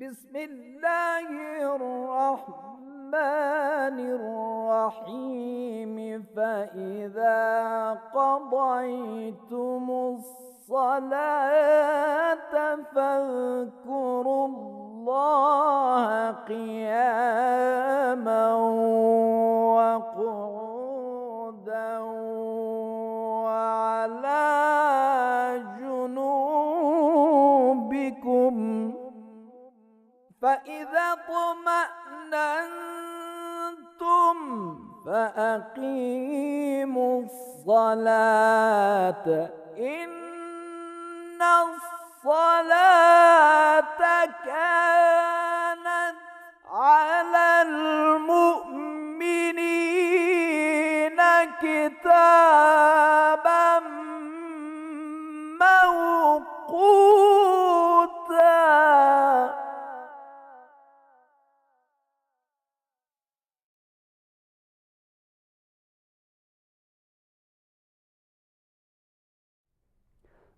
بسم الله الرحمن الرحيم. فإذا قضيتم الصلاة فاذكروا الله قياما وقعودا فإذا اطمأننتم فأقيموا الصلاة. إن الصلاة كانت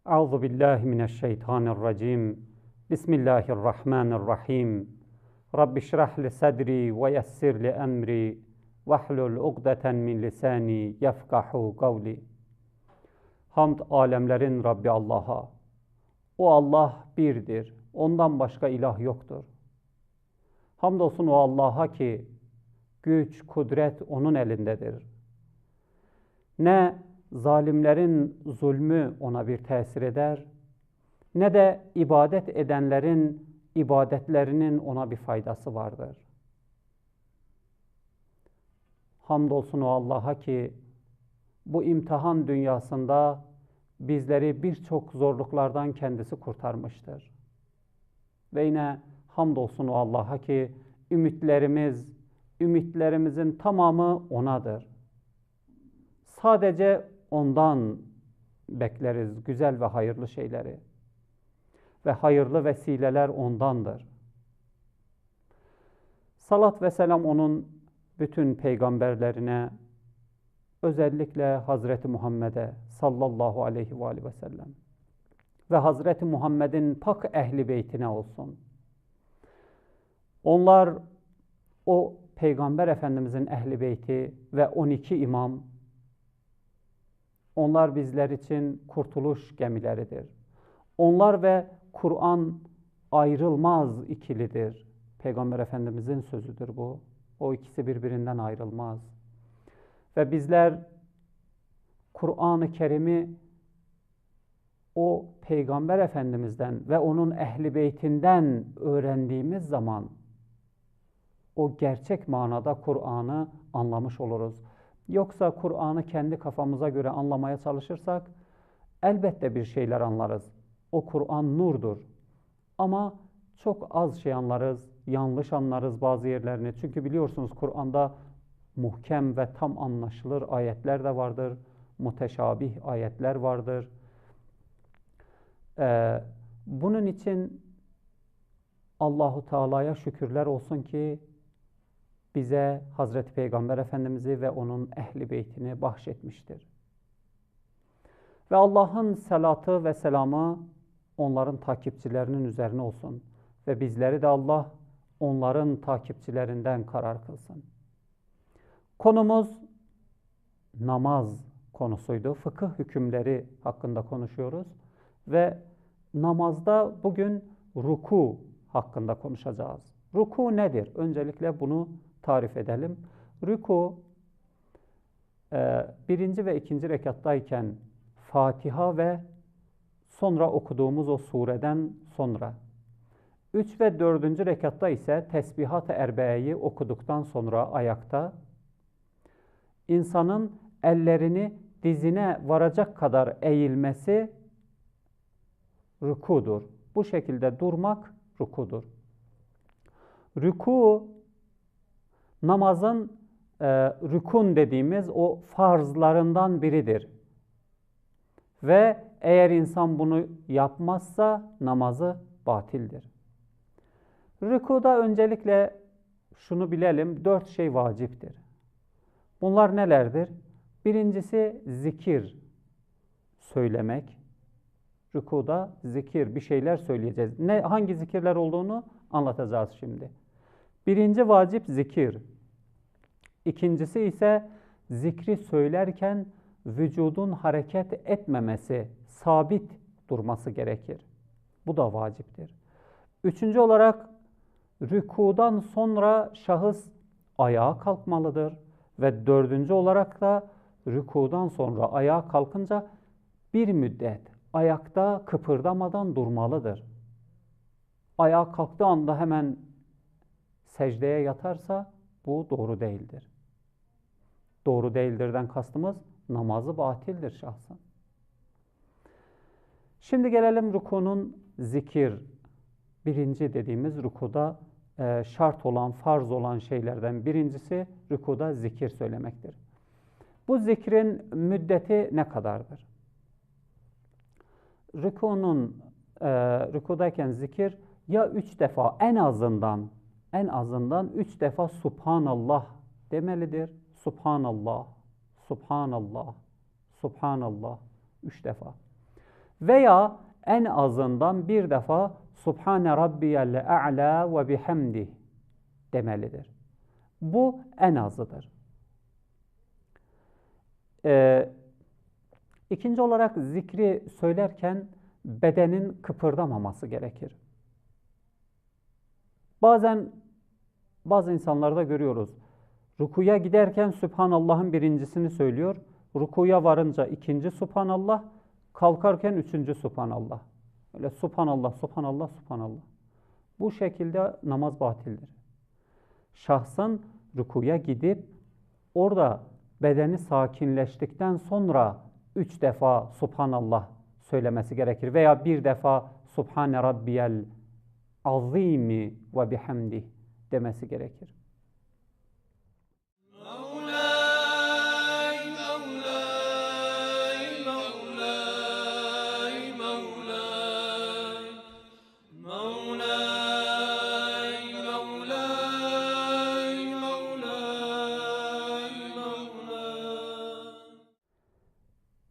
Euzu billahi mineşşeytanirracim. Bismillahirrahmanirrahim. Rabbi şrah li sadri ve yessir li emri vahlul ugdeten min lisani yefkahu kavli. Hamd alemlerin Rabbi Allah'a. O Allah birdir. Ondan başka ilah yoktur. Hamdolsun o Allah'a ki güç, kudret onun elindedir. Ne zalimlerin zulmü ona bir tesir eder, ne de ibadet edenlerin ibadetlerinin ona bir faydası vardır. Hamdolsun o Allah'a ki bu imtihan dünyasında bizleri birçok zorluklardan kendisi kurtarmıştır. Ve yine hamdolsun o Allah'a ki ümitlerimiz, ümitlerimizin tamamı O'nadır. Sadece Ondan bekleriz güzel ve hayırlı şeyleri. Ve hayırlı vesileler Ondandır. Salat ve selam O'nun bütün peygamberlerine, özellikle Hazreti Muhammed'e sallallahu aleyhi ve aleyhi ve sellem ve Hazreti Muhammed'in pak ehli beytine olsun. Onlar o Peygamber Efendimizin ehli beyti ve 12 imam, onlar bizler için kurtuluş gemileridir. Onlar ve Kur'an ayrılmaz ikilidir. Peygamber Efendimizin sözüdür bu. O ikisi birbirinden ayrılmaz. Ve bizler Kur'an-ı Kerim'i o Peygamber Efendimiz'den ve onun ehli beytinden öğrendiğimiz zaman o gerçek manada Kur'an'ı anlamış oluruz. Yoksa Kur'an'ı kendi kafamıza göre anlamaya çalışırsak elbette bir şeyler anlarız. O Kur'an nurdur. Ama çok az şey anlarız, yanlış anlarız bazı yerlerini. Çünkü biliyorsunuz Kur'an'da muhkem ve tam anlaşılır ayetler de vardır. Muteşabih ayetler vardır. Ee, bunun için Allahu Teala'ya şükürler olsun ki bize Hazreti Peygamber Efendimiz'i ve onun ehli beytini bahşetmiştir. Ve Allah'ın selatı ve selamı onların takipçilerinin üzerine olsun. Ve bizleri de Allah onların takipçilerinden karar kılsın. Konumuz namaz konusuydu. Fıkıh hükümleri hakkında konuşuyoruz. Ve namazda bugün ruku hakkında konuşacağız. Ruku nedir? Öncelikle bunu tarif edelim. Rüku e, birinci ve ikinci rekattayken Fatiha ve sonra okuduğumuz o sureden sonra. Üç ve dördüncü rekatta ise tesbihat-ı erbe'yi okuduktan sonra ayakta insanın ellerini dizine varacak kadar eğilmesi rükudur. Bu şekilde durmak rükudur. Rüku namazın e, rükun dediğimiz o farzlarından biridir. Ve eğer insan bunu yapmazsa namazı batildir. Rükuda öncelikle şunu bilelim, dört şey vaciptir. Bunlar nelerdir? Birincisi zikir söylemek. Rükuda zikir, bir şeyler söyleyeceğiz. Ne hangi zikirler olduğunu anlatacağız şimdi. Birinci vacip zikir. İkincisi ise zikri söylerken vücudun hareket etmemesi, sabit durması gerekir. Bu da vaciptir. Üçüncü olarak rükudan sonra şahıs ayağa kalkmalıdır. Ve dördüncü olarak da rükudan sonra ayağa kalkınca bir müddet ayakta kıpırdamadan durmalıdır. Ayağa kalktığı anda hemen secdeye yatarsa bu doğru değildir. Doğru değildirden kastımız namazı batildir şahsın. Şimdi gelelim rukunun zikir. Birinci dediğimiz rukuda e, şart olan, farz olan şeylerden birincisi rükuda zikir söylemektir. Bu zikrin müddeti ne kadardır? Rükunun, e, rükudayken zikir ya üç defa en azından, en azından üç defa Subhanallah demelidir. Subhanallah, Subhanallah, Subhanallah üç defa. Veya en azından bir defa Subhane Rabbiyel A'la ve bihamdih demelidir. Bu en azıdır. Ee, ikinci olarak zikri söylerken bedenin kıpırdamaması gerekir. Bazen bazı insanlarda görüyoruz. Rukuya giderken Sübhanallah'ın birincisini söylüyor. Rukuya varınca ikinci Subhanallah, kalkarken üçüncü Subhanallah. Öyle subhanallah, subhanallah, subhanallah. Bu şekilde namaz batildir. Şahsın rükuya gidip orada bedeni sakinleştikten sonra üç defa subhanallah söylemesi gerekir. Veya bir defa subhane rabbiyel azimi ve bihamdih demesi gerekir.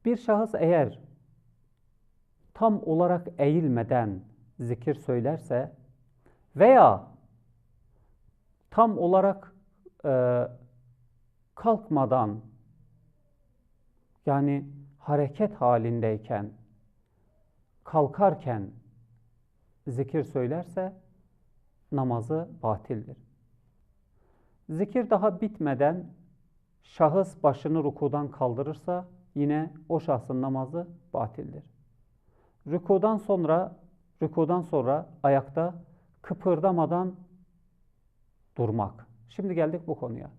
Bir şahıs eğer tam olarak eğilmeden zikir söylerse veya tam olarak e, kalkmadan yani hareket halindeyken kalkarken zikir söylerse namazı batildir. Zikir daha bitmeden şahıs başını rukudan kaldırırsa yine o şahsın namazı batildir. Rükudan sonra rükudan sonra ayakta kıpırdamadan durmak. Şimdi geldik bu konuya.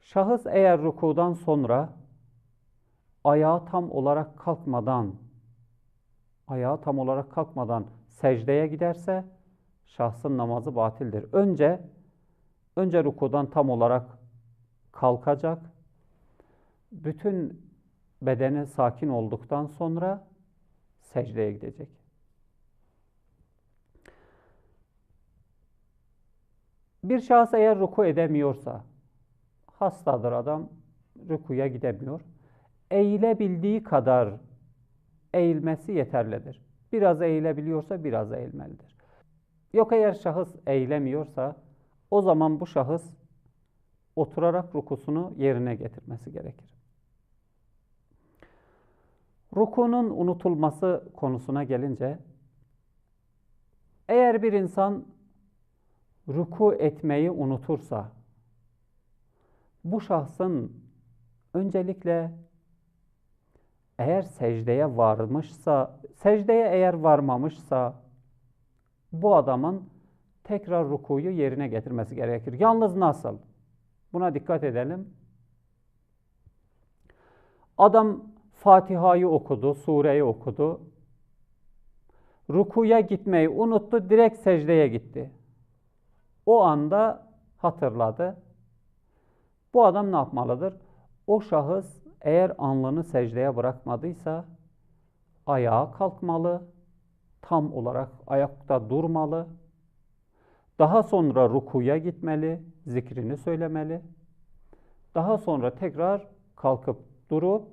Şahıs eğer rükudan sonra ayağı tam olarak kalkmadan ayağı tam olarak kalkmadan secdeye giderse şahsın namazı batildir. Önce önce rukudan tam olarak kalkacak. Bütün bedeni sakin olduktan sonra secdeye gidecek. Bir şahıs eğer ruku edemiyorsa, hastadır adam, rukuya gidemiyor. Eğilebildiği kadar eğilmesi yeterlidir. Biraz eğilebiliyorsa biraz eğilmelidir. Yok eğer şahıs eğilemiyorsa, o zaman bu şahıs oturarak rukusunu yerine getirmesi gerekir. Rukunun unutulması konusuna gelince, eğer bir insan ruku etmeyi unutursa, bu şahsın öncelikle eğer secdeye varmışsa, secdeye eğer varmamışsa, bu adamın tekrar rukuyu yerine getirmesi gerekir. Yalnız nasıl? Buna dikkat edelim. Adam Fatiha'yı okudu, sureyi okudu. Rukuya gitmeyi unuttu, direkt secdeye gitti. O anda hatırladı. Bu adam ne yapmalıdır? O şahıs eğer alnını secdeye bırakmadıysa ayağa kalkmalı, tam olarak ayakta durmalı. Daha sonra rukuya gitmeli, zikrini söylemeli. Daha sonra tekrar kalkıp durup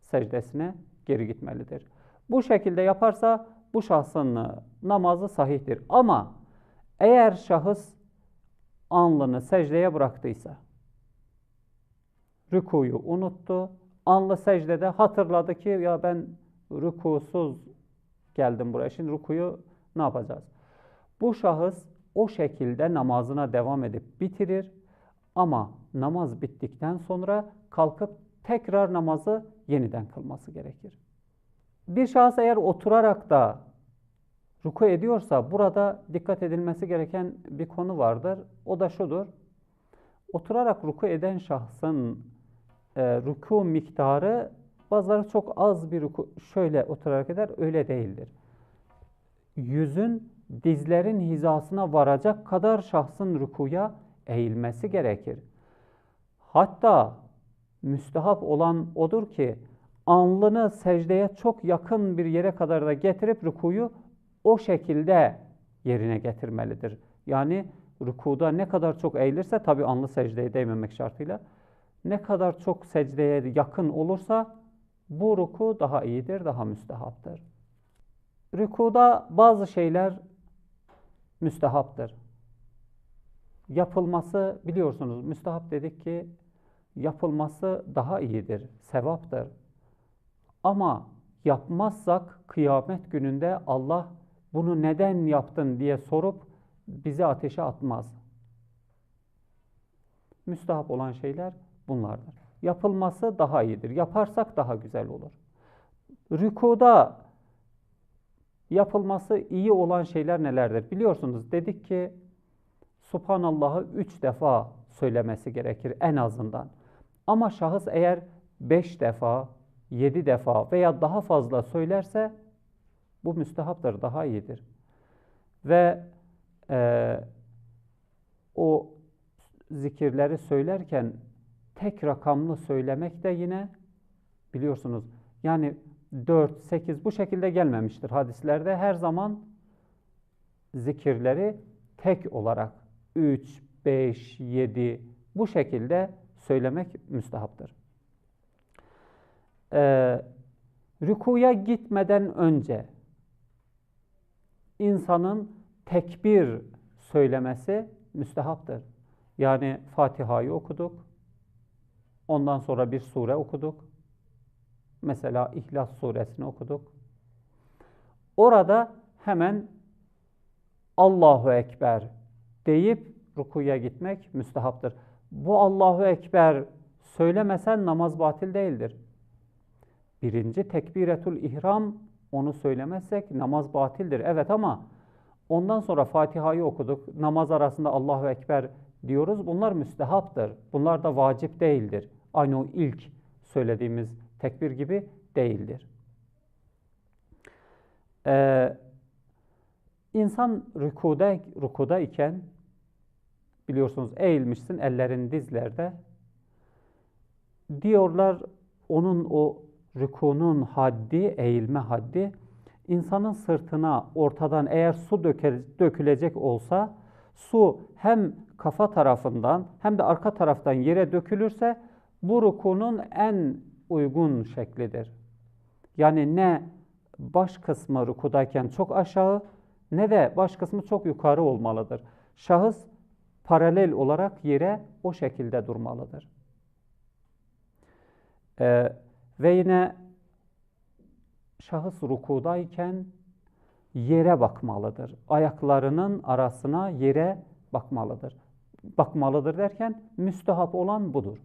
secdesine geri gitmelidir. Bu şekilde yaparsa bu şahsın namazı sahihtir. Ama eğer şahıs alnını secdeye bıraktıysa, rükuyu unuttu, alnı secdede hatırladı ki ya ben rükusuz geldim buraya. Şimdi rükuyu ne yapacağız? Bu şahıs o şekilde namazına devam edip bitirir ama namaz bittikten sonra kalkıp tekrar namazı yeniden kılması gerekir. Bir şahıs eğer oturarak da ruku ediyorsa burada dikkat edilmesi gereken bir konu vardır. O da şudur. Oturarak ruku eden şahsın e, ruku miktarı bazıları çok az bir ruku şöyle oturarak eder öyle değildir. Yüzün dizlerin hizasına varacak kadar şahsın rukuya eğilmesi gerekir. Hatta müstehap olan odur ki alnını secdeye çok yakın bir yere kadar da getirip rukuyu o şekilde yerine getirmelidir. Yani rukuda ne kadar çok eğilirse tabi alnı secdeye değmemek şartıyla ne kadar çok secdeye yakın olursa bu ruku daha iyidir, daha müstehaptır. Rükuda bazı şeyler müstehaptır. Yapılması biliyorsunuz müstehap dedik ki yapılması daha iyidir, sevaptır. Ama yapmazsak kıyamet gününde Allah bunu neden yaptın diye sorup bizi ateşe atmaz. Müstahap olan şeyler bunlardır. Yapılması daha iyidir. Yaparsak daha güzel olur. Rükuda yapılması iyi olan şeyler nelerdir? Biliyorsunuz dedik ki Subhanallah'ı üç defa söylemesi gerekir en azından. Ama şahıs eğer beş defa, yedi defa veya daha fazla söylerse bu müstehaptır, daha iyidir. Ve e, o zikirleri söylerken tek rakamlı söylemek de yine biliyorsunuz yani 4, 8 bu şekilde gelmemiştir hadislerde. Her zaman zikirleri tek olarak 3, 5, 7 bu şekilde söylemek müstehaptır. Ee, rükuya gitmeden önce insanın tekbir söylemesi müstehaptır. Yani Fatiha'yı okuduk. Ondan sonra bir sure okuduk. Mesela İhlas suresini okuduk. Orada hemen Allahu Ekber deyip rukuya gitmek müstehaptır. Bu Allahu Ekber söylemesen namaz batil değildir. Birinci tekbiretul ihram onu söylemezsek namaz batildir. Evet ama ondan sonra Fatiha'yı okuduk. Namaz arasında Allahu Ekber diyoruz. Bunlar müstehaptır. Bunlar da vacip değildir. Aynı o ilk söylediğimiz tekbir gibi değildir. Ee, insan rükuda, rükuda iken biliyorsunuz eğilmişsin ellerin dizlerde. Diyorlar onun o rükunun haddi, eğilme haddi insanın sırtına ortadan eğer su dökülecek olsa su hem kafa tarafından hem de arka taraftan yere dökülürse bu rukunun en uygun şeklidir. Yani ne baş kısmı rukudayken çok aşağı ne de baş kısmı çok yukarı olmalıdır. Şahıs paralel olarak yere o şekilde durmalıdır. Ee, ve yine şahıs rukudayken yere bakmalıdır. Ayaklarının arasına yere bakmalıdır. Bakmalıdır derken müstehap olan budur.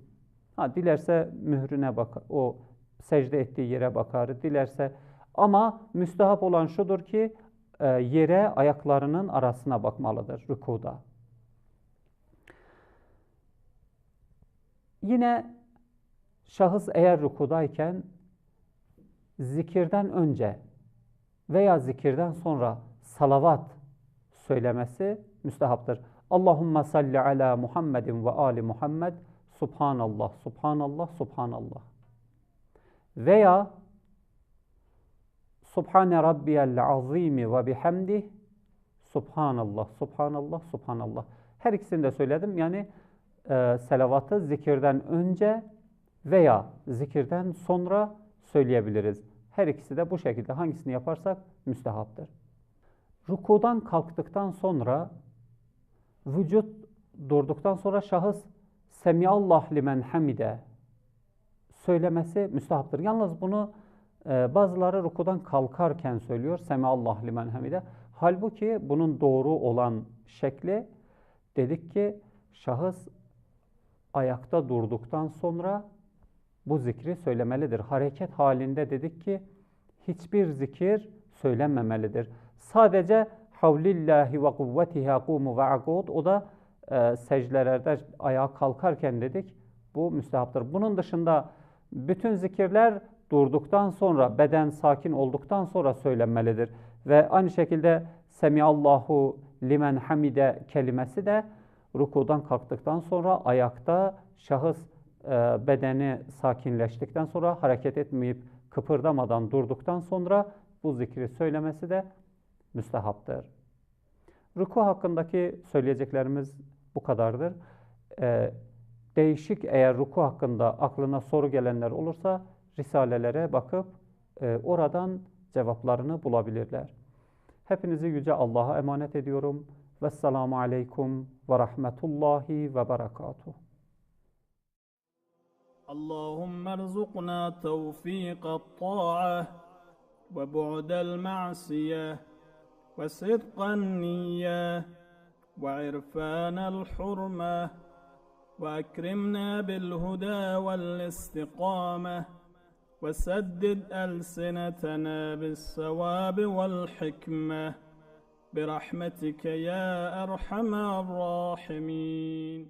Ha, dilerse mührüne bakar, o secde ettiği yere bakar, dilerse ama müstehap olan şudur ki e, yere ayaklarının arasına bakmalıdır rükuda. Yine şahıs eğer rükudayken zikirden önce veya zikirden sonra salavat söylemesi müstehaptır. Allahümme salli ala Muhammedin ve ali Muhammed Subhanallah, Subhanallah, Subhanallah. Veya Subhane Rabbiyel Azimi ve bihamdih Subhanallah, Subhanallah, Subhanallah. Her ikisini de söyledim. Yani e, selavatı zikirden önce veya zikirden sonra söyleyebiliriz. Her ikisi de bu şekilde hangisini yaparsak müstehaptır. Rukudan kalktıktan sonra vücut durduktan sonra şahıs Semiyallah limen hamide söylemesi müstehaptır. Yalnız bunu e, bazıları rukudan kalkarken söylüyor. Semiyallah limen hamide. Halbuki bunun doğru olan şekli dedik ki şahıs ayakta durduktan sonra bu zikri söylemelidir. Hareket halinde dedik ki hiçbir zikir söylenmemelidir. Sadece havlillahi ve kuvvetihi akumu ve akud o da e, secdelerde ayağa kalkarken dedik bu müstehaptır. Bunun dışında bütün zikirler durduktan sonra beden sakin olduktan sonra söylenmelidir. Ve aynı şekilde Semiallahu limen hamide kelimesi de rukudan kalktıktan sonra ayakta şahıs bedeni sakinleştikten sonra hareket etmeyip kıpırdamadan durduktan sonra bu zikri söylemesi de müstehaptır. Ruku hakkındaki söyleyeceklerimiz bu kadardır. E, değişik eğer ruku hakkında aklına soru gelenler olursa risalelere bakıp oradan cevaplarını bulabilirler. Hepinizi Yüce Allah'a emanet ediyorum. Vesselamu aleykum ve rahmetullahi ve berekatuhu. اللهم ارزقنا توفيق الطاعة وبعد المعصية وصدق النية وعرفان الحرمة وأكرمنا بالهدى والاستقامة وسدد ألسنتنا بالصواب والحكمة برحمتك يا أرحم الراحمين.